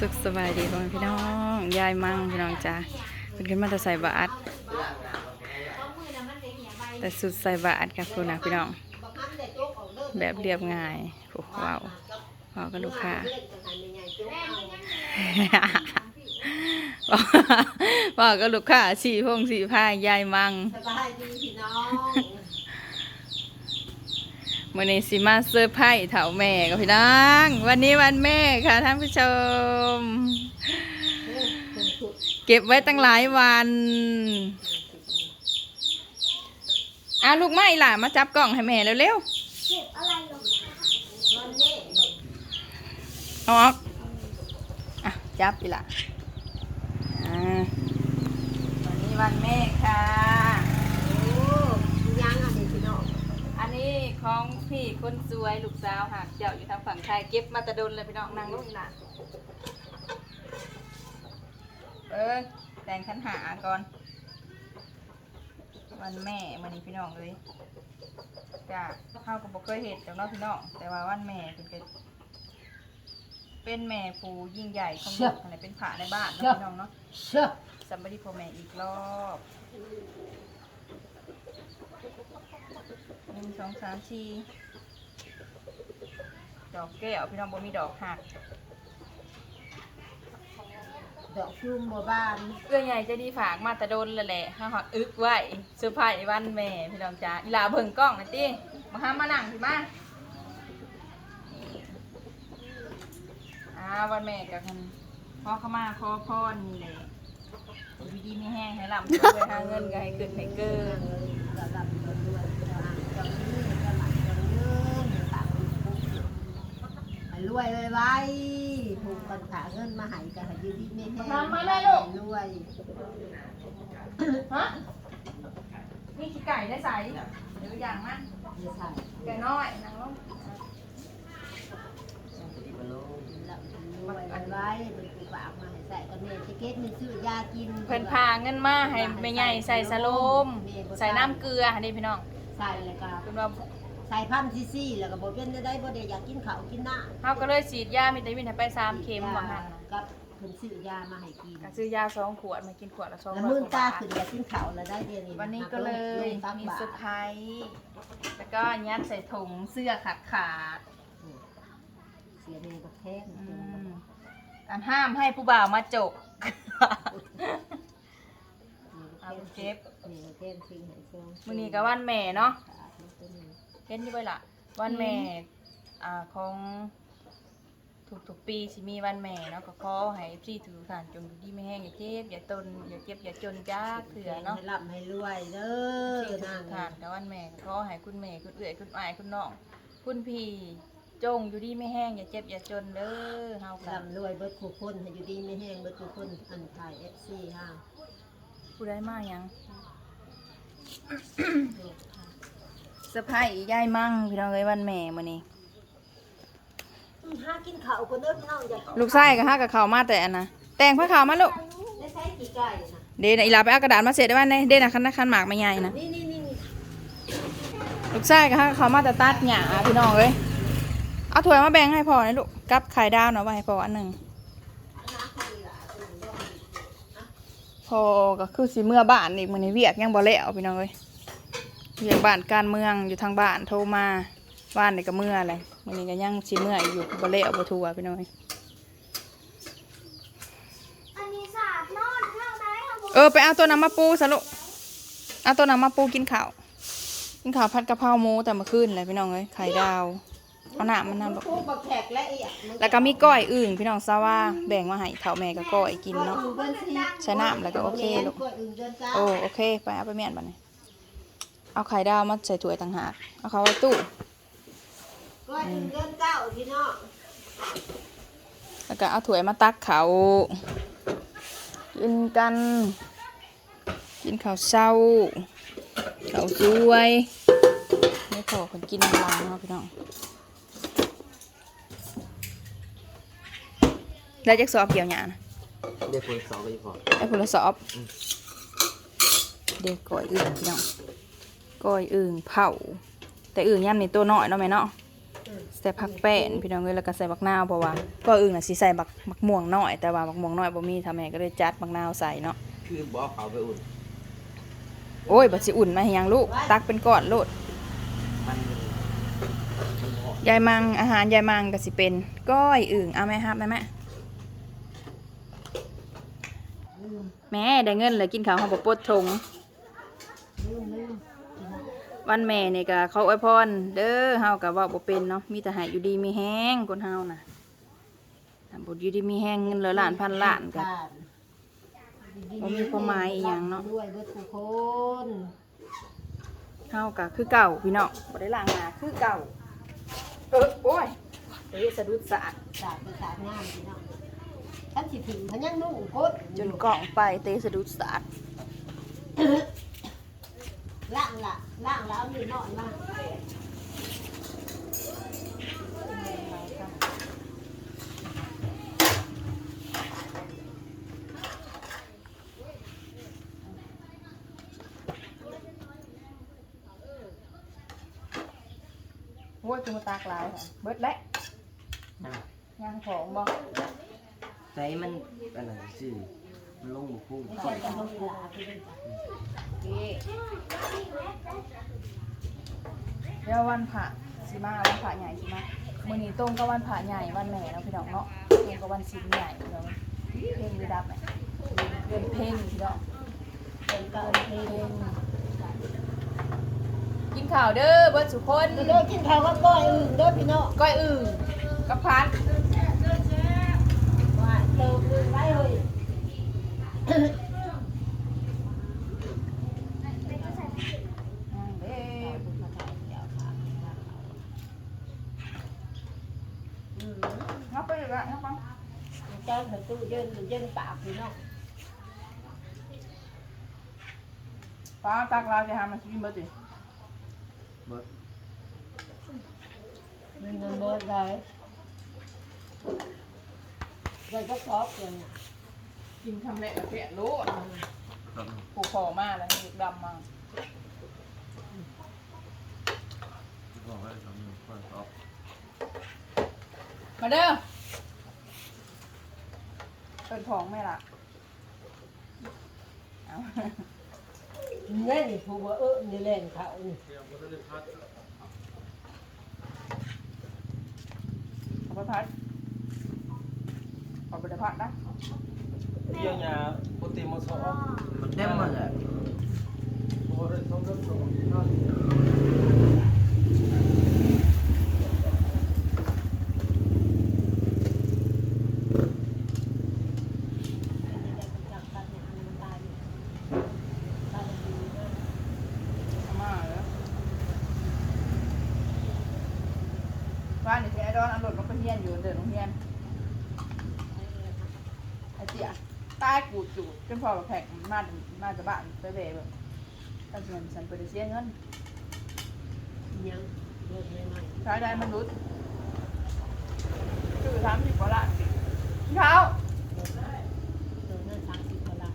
สุขสบายดีพ่อแม่พี่น้อง ยายมั่งพี่น้องจ้าเป็นขึ้นมาแต่ใส่บาตรแต่สุดใส่บาตรกับคุณนะพี่น้อง แบบเรียบง่ายโอ้ว้าวว้าวกับลูกค้าว้าวกับลูกค้าสี่พงสี่ผ้ายายมั่งสบายดีพี่น้อง มื่อนี้สิมาเซอร์ไพรส์เถาแม่กับพี่น้องวันนี้วันแม่ค่ะท่านผู้ชม เก็บไว้ตั้งหลายวันอาลูกไม้ล่ะมาจับกล่องให้แม่เร็วๆเอาออกอะจับอีล่ะอ่าวันนี้วันแม่ค่ะ โอ้ยังอะนี่พี่น้อง อันนี้ของพี่ คนสวยลูกสาวหักเจ้าอยู่ทางฝั่งไทยเก็บมาตะดนเลยพี่น้องนางลูกนะเออแต่งขันหาก่อน วันแม่วันนี้พี่น้องเลยจ้าข้าวก็บอกเคยเห็นจากน้องพี่น้องแต่ว่าวันแม่เป็นเป็นเป็นแม่ผู้ยิ่งใหญ่ของลูกอะไรเป็นผาในบ้านเนาะพี่น้องเนาะเชื่อสัมบดีพ่อแม่อีกรอบหนึ่งสองสามสี่ ดอกแก้วพี่น้องบ่มีดอกหักดอกชุมบัวบานเอื้อใหญ่ใจะดีฝากมาแตะโดนเลยแหละห้าหักอึกไว้เซอร์ไพรส์วันแม่พี่น้องจ้าอีหลาเบิ่งกล้องหน่อยติมาห้ามมานั่งพี่มาอ่าวันแม่กับคันพ่อเข้ามาขอพรนี่เลยอยู่ดีๆไม่แห้งให้ลำด้วยหาเงินก็ให้ขึ้นให้เกินระดับตัวด้วยจังนี้จะหลังจังยืนตามให้ รวยไว้ผูกกันขาเงินมาให้กันให้ยืดไม่แห้งรวยฮะนี่ขี้ไก่ได้ใส่หรืออย่างมันอย่าใส่ไก่น้อยนางลงรวยไว้เป็นผูกฝากมาให้ใส่กันเนี่ยจะเก็ตมันซื้อยากิน เพิ่นพาเงินมาให้แม่ใหญ่ใส่สโลม ใส่น้ำเกลืออันนี้พี่น้อง ใส่แล้วก็เพิ่นว่า ใส่พันซีซีแล้วก็บ่เป็นได้บ่ได้อยากกินข้าวกินน้ำเฮาก็เลยฉีดยามีแต่วินให้ไปสามเข็มว่าหั่นน่ะกับเพิ่นซื้อยามาให้กินก็ซื้อยาสองขวดมากินขวดละสองแล้วร้อยมื่นกว่าตาบาทขึ้นอยากกินข้าวแล้วได้เดือนนี้วันนี้ก็เลยงตักมีบาเซอทร์ไพรส์แล้วก็ยัดใส่ถุงเสื้อขาดขาดเสียเมย์กับแทงๆอืมอันห้ามให้ผู้บ่าวมาจกเอาเก็บนี่ก็แทงทิ้งให้ซองมื้อนี้ก็วันแม่เนาะขาดตัวนี้ เห็นอยู่ไว้ล่ะ วันแม่อ่าของทุกๆปีสิมีวันแม่เนาะก็ขอให้พี่ถือฐานจงอยู่ดีไม่แห้งอย่าเจ็บอย่าตนอย่าเจ็บอย่าจนจ้าเถื่อเนาะให้ร่ำให้รวยเด้ที่อถืนางอฐานกับวันแม่ก็ขอให้คุณแม่คุณเอื้อยคุณอายคุณน้องคุณพี่จงอยู่ดีไม่แห้งอย่าเจ็บอย่าจนเด้อเฮากันร่ำรวยเบิดคู่คนให้อยู่ดีไม่แห้งเบิดคู่คนอันถ่าย FC ห้าผู้ได้มายัง สะพายยายมั่งพี่น้องเอ้ยวันแม่มื้อนี้หากินข้าวคนเด้อพี่น้องอย่าลูกชายก็หากับข้าวมาแต่อันนะแต่งผ้าขาวมาลูกได้ใช้กี่ไก่นะเดนะอีหลาไปเอากระดาษมาเสร็จได้บ้านในเดนะคันคันหมากไม่ใหญ่นะนี่นี่นี่นี่ลูกชายก็หาเขามาแต่ตัดหญ้าพี่น้องเอ้ยเอาถ้วยมาแบ่งให้พ่อหนะลูกกับไข่ดาวหน่อยไว้ให้พ่ออันหนึ่งพ่อก็คือสิเมื่อบ้านอีกมื้อนี้เวียกยังบ่แล้วพี่น้องเอ้ย เวียกบ้านการเมืองอยู่ทางบ้านโทรมาบ้านนี่ก็เมื่ออะไรมื้อนี้ก็ยังสิเมื่ออยู่บ่แล้วบ่ทัวพี่น้องเอ้ยอันนี้สาดนอนเท่าไหนครับผมเออไปเอาตัวน้ำมาปูซะลูกเอาตัวน้ำมาปูกินข้าวกินข้าวผัดกะเพราหมูแต่เมื่อคืนเลยพี่น้องเอ้ยไข่ดาวเอาหน้ามันน้ำลูกคู่บักแขกและอีกแล้วก็มีก้อยอื่นพี่น้องซาว่าแบ่งมาให้เฒ่าแม่กับก้อยกินเนาะเบิ้ลซีใช้น้ำแล้วก็โอเคลูกกล้วยอื่นเดินจ้าโอ้โอเคไปเอาไปเมียนบัดนี้เอาไข่ดาวมาใส่ถ้วยต่างหาก เอาเขาไว้ตู้กล้วยอื่นเดินเก้าพี่น้องแล้วก็เอาถ้วยมาตักเขา กินกัน กินข้าวเช้าข้าวสวยไม่พอคนกินน้ำลายเนาะพี่น้องได้จักสอบเกี่ยวหยานะได้ผลสองก็พอได้ผลสอบ เด็กก้อยอื่นพี่น้อง ก้อยอื่นเผา แต่อื่นย่ำนี่ตัวน้อยเนาะแม่เนาะใส่ผักแป้นพี่น้องเอ้ยแล้วก็ใส่บักนาวเพราะว่าก็อื่นน่ะสิใส่บักบักม่วงน้อยแต่ว่าบักม่วงน้อยบ่มีทำแม่ก็เลยจัดบักนาวใส่เนาะคือบอกเขาไปอุ่นโอ้ยบัดสิอุ่นมาให้หยังลูกตักเป็นก้อนโลดมันมันหอมยายมังอาหารยายมังก็สิเป็นก้อยอึ่งเอาไหมครับแม่แม่แม่ได้เงินเลยกินข้าวเฮาบ่ปลดทงลืมลืม วันแม่นี่ก็เขาอวยพรเด้อเฮาก็เว้าบ่เป็นเนาะมีแต่ให้อยู่ดีมีแฮงคนเฮาน่ะถ้าบ่อยู่ดีมีแฮงเงินร้อยล้านพันล้านก็ บ่มีความหมายอีหยังเนาะ ด้วยเบิดทุกคนเฮาก็คือเก่าพี่น้องบ่ได้ล้างหน้าคือเก่าเออโอ้ยเอ้ยสะดุดสะอาดสาดไปสาดงามพี่น้องท่านสิถึงพยังนุ่งกดจนกล่องไปเตะสะดุดสะอาด ล่างละล่างแล้วมีนอนมาโอ้ยคือมาตาก ลายค่ะเบิดแล้วย่างของบ่ใจมันอะไรชื่อมันลงหมูพุ่งไม่ใช่จะต้องกลัวพี่เป็นเอ๊ะเดี๋ยววันพระสิมาวันพระใหญ่สิมามื้อนี้ตรงกับวันพระใหญ่วันแม่เนาะพี่น้องเนาะตรงกับวันศีลใหญ่พี่น้องเพ่งหรือดับไหมเดือนเพ่งพี่น้องเป็นก็เดืโออนเคเพ่งกินข้าวเด้อเบิดสุคนเด้อกินข้าวกับก้อยอื่นเด้อพี่น้องก้อยอึ่งกับพัดว่าเติมอื่นไว้เลยอ่าเด้อมาถ่ายเดี๋ยวค่ะอืมงับไปเลย ละงับปังเจ้าใส่ตู้เย็นเย็นปากพี่น้องป้าตักลาวจะหามา กินเบิดสิเบิดมันมันเบิดเลยเลยก็ซอฟเลยนทำเลกแกะโลรับผูกคอมากแล้วด็กดำมากว่าทำหนึ่งมาเด้อเปิดของแม่ละเอานี่นผู้ว่าเออนี่เล่นเขาขอบพัดขอบพัดนะ เที่ยงยาปกติมาสอบ มันเต็มหมดเลย โอ้ยต้องเริ่มสอบ เอามาแล้วบ้านนี่ที่ไอ้ดอนเอารถลงไปเฮียนอยู่เดินลงเฮียนไอ้เจี๊ยตายกูดจูดจนพอแบบแผก มามาจากบ้านไปเบแบบตั้งเงินฉันไปได้เสียเงินยังเลิกไม่ไม่ใช้ได้มันรุดคือสามสิบกว่าล้านเช้าเลิกได้เลิกนั่นสามสิบกว่าล้าน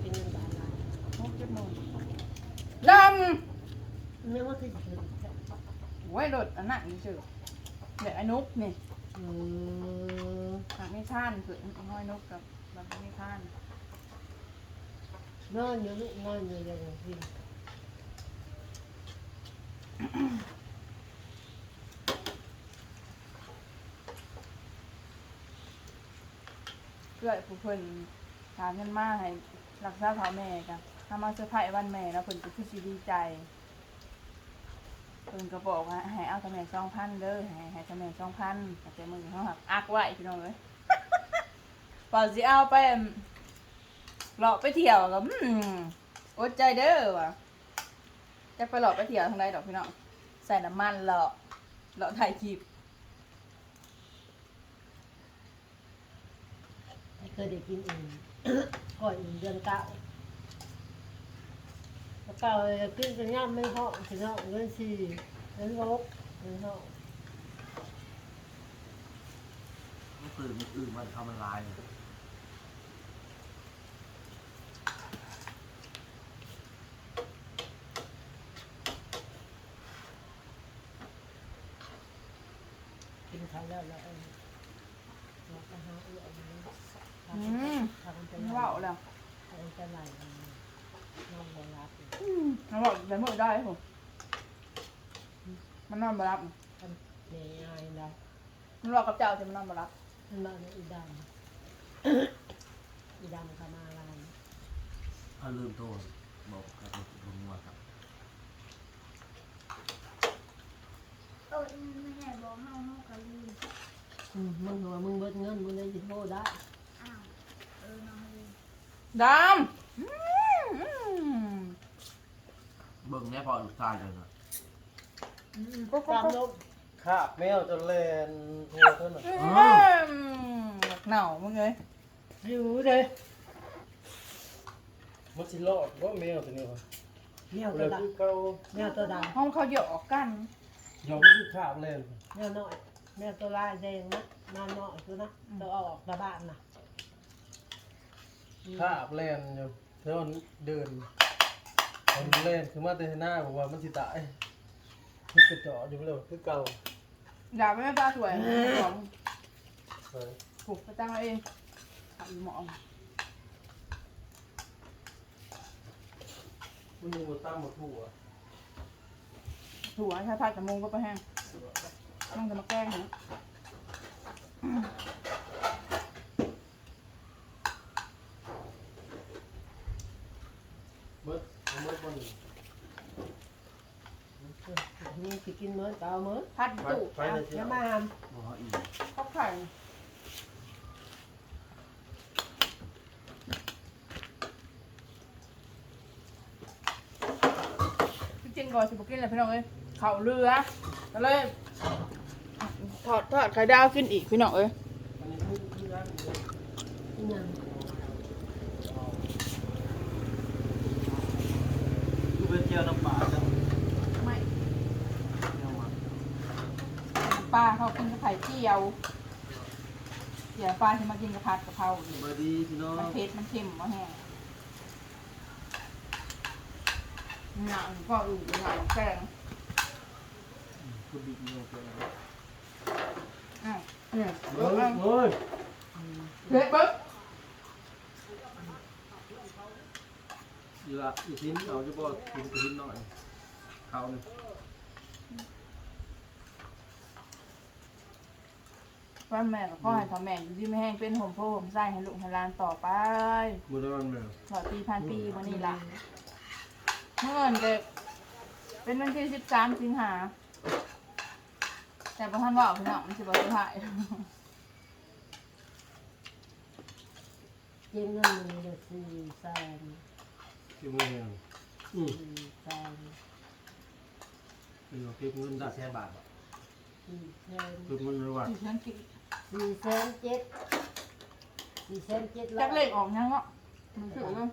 เป็นเงินบาทล้านหกเจ็ดโมงดไม่ว่าคือถึงำโว้ยรถอันนั้นนี่ชื่อเด็กไอ้นุกนี่เออหากไม่ท่านคือห้อยนุกกับแบบไม่ท่าน นอนอยู่ลูกนอนอยู่อย่างนี้เพื่อผู้เพิ่นหาเงินมาให้รักษาพ่อแม่กันทำมาเซอร์ไพรส์วันแม่แล้วเพิ่นก็คือสิดีใจเพิ่นก็บอกว่าให้เอาทำแม่สองพันเด้อให้ให้ทำแม่สองพันแต่มือเขาหักอักไว้พี่น้องเลยเปล่าสิเอาไป หลอกไปเที่ยวกับอืมอดใจเด้อว่ะจะไปหลอกไปเที่ยวทางใดดอกพี่น้องใส่น้ำมันหลอกหลอกถ่ายคลิปเคยได้กินเองก่อนเดือนเก้าเก้าขึ้นเป็นย่ำไม่ห้องถึงห้องเงินสี่เงินหกเงินห้องมันคือมันอื่นมันทำมันลาย แล้วแล้วเออเราจะหาเอื้อมันอืม ทำมันจะมันไหลเว่าแล้วทำมันจะไหลนอนบ่รับมันบอกแต่เมื่อได้ผมมันนอนมารับมันเหนื่อยนะมันบอกกับเจ้าจะมันนอนมารับมันมาในอีดำ อีดำเขามาอะไร เขาลืมโทษบอกกับผมว่าครับ เออไม่ใช่บอกเฮาเฮากะลืมอืมมึงหัวมึงเบิดเงินมึงเลยสิโทษได้อ้าวเออน้องลืมดำอืมเบิ่งแน่พอลูกชายเลยนะก็ก็ตามก็ลบคาบแมวจะแลนหัวเท่านั้นอืมเหนามึงเลยอยู่เลยมันสิรอดว่าแมวตัวนี้วะแมวเลตัวยดคือเขาำแมวตัวดห้องเขาห ยอกกันยอมไม่คือคาบแลนำแมวน้อยแมวตัวลายแดงนะมาน้อยตัวนะตัวเอาออกตาบ้านนะคาบแลนอยู่เท่านั้นเดินมันแลนคือมาแต่หน้าบอกว่ามันสิตายมันกระจอกอยู่แล้วคือเก่าอย่าไปไม่ป้าสวยหอมเฮ้ยผูกกระจังเอาเองขับหมองมันมีหมดตั้งหมดหัว ถั่วใช้ผัดกับมุงก็ไปแห้งมันจะมาแกล้งนะเบิดเอาเบิดบนนี่สิกินมื้อก็เอามื้อผัดไปตู้ไปเลยเชีแล้ยววมาทบอกอีกข้าวไข่จริงๆก่อนสิบกินเลยพี่น้องเอ้ย เข่าเรือก็เลยทอดทอดไข่ดาวกินอีกพี่น้องเอ้ยอันนี้คือคือร้านเดียวำอีหยังคือเป็นเจียวน้ำปลาจังไม่เจียวมาปลาเขากินกับไข่เจียวเดี๋ยวปลาที่มากินกับผัดกะเพราอีกสวัสดีพี่น้องมันเผ็ดมันเค็มมาแห้งหนังก็อื่นหนังแกง คือบิ๊กเนียเกินอะเนี่ยเฮ้ยเฮ้ยเผ็ดปึ๊บอีละอีทิ้นเอาจะบอกทิ้นกระทิ้นหน่อยเขาเนี่ยว่าแม่ก็ขอให้ทำแม่อยู่ที่ไม่แห้งเป็นห่มโพห่มไส้ให้ลูกให้หลานต่อไปมือละวันแมวตลอดปีพันปีวันนี้ละเมื่อเงินเก็บเป็นวันที่สิบสามสิงหา แต่ประธานว่าพี่น้องมันสิบวันสุดท้ายเก็บเงินมือเดือนสี่แสนที่มือแมวอืมสี่แสนเป็นเอาเก็บเงินได้แสนบาทบ่สี่แสนเก็บเงินไว้วัดสี่เดือนกินสี่แสนเจ็ดสี่แสนเจ็ดจักเลขออกยังเนาะมันถือเลย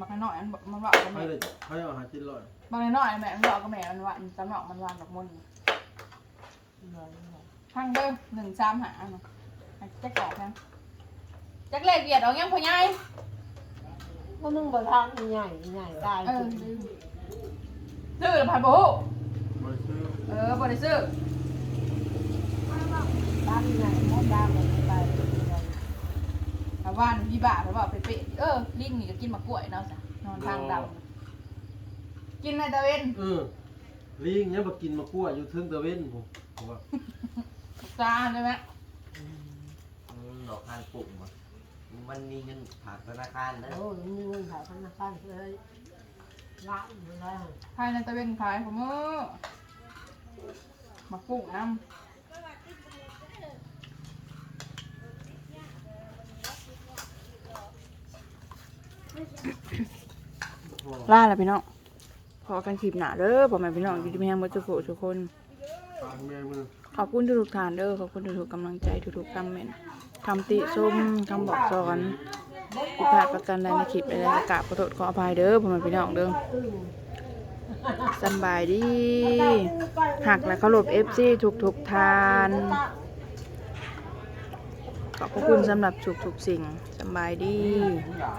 บักน้อยอันบอกมันบอกกับให้แม่เลยให้เอาหาจินลอยบางน้อยแม่มันบอกกับแม่มันว่าตำหนอกมันวางดอกมน ต์ร้อยร้อยทั้งเด้อหนึ่งสามหาเนาะให้จักออกยังจักเลขเกียดออกยังพ่อใหญ่ก็มึงบ่ทำใหญ่ใหญ่ได้เออจริงซื้อหรือผ่านโบฮูบริซื้อเออบริซื้อด้านใหญ่ไม่ด้านแบบไปถามว่าพี่บ้าหรือว่าเป๊ะๆเออลิงนี่ก็กินมะกล้วยเนาะจ้ะนอนทางดำกินในตะเวนเออ ลิงเนี่ยมากินมากล้วยอยู่เทึงตะเว้นผมผมว่าซาใช่ไหมอืมดอกทานปลูกบ่มันมีเงินฝากธนาคารนะโอ้ยมีเงินหาธนาคารเลยละอยู่แล้วภายในตะเวนขายของมือมาปลูกน้ำพอล่าแล้วพี่น้อง พอกันคลิปหนาเด้อพ่อแม่พี่น้องอยู่ที่แม่งบ่จุกทุกคนปากแม่มือ ขอบคุณทุกๆท่านเด้อขอบคุณทุกๆกำลังใจทุกๆคำเมนต์คำติชมคำบอกสอนผิดพลาดประการใดในคลิปใดๆกราบขอโทษขออภัยเด้อพ่อแม่พี่น้องเด้อสำบายดีหักและเคารพ FC ทุกๆท่าน ขอบพระคุณสำหรับทุกๆสิ่งสำบายดีทุกอย่าง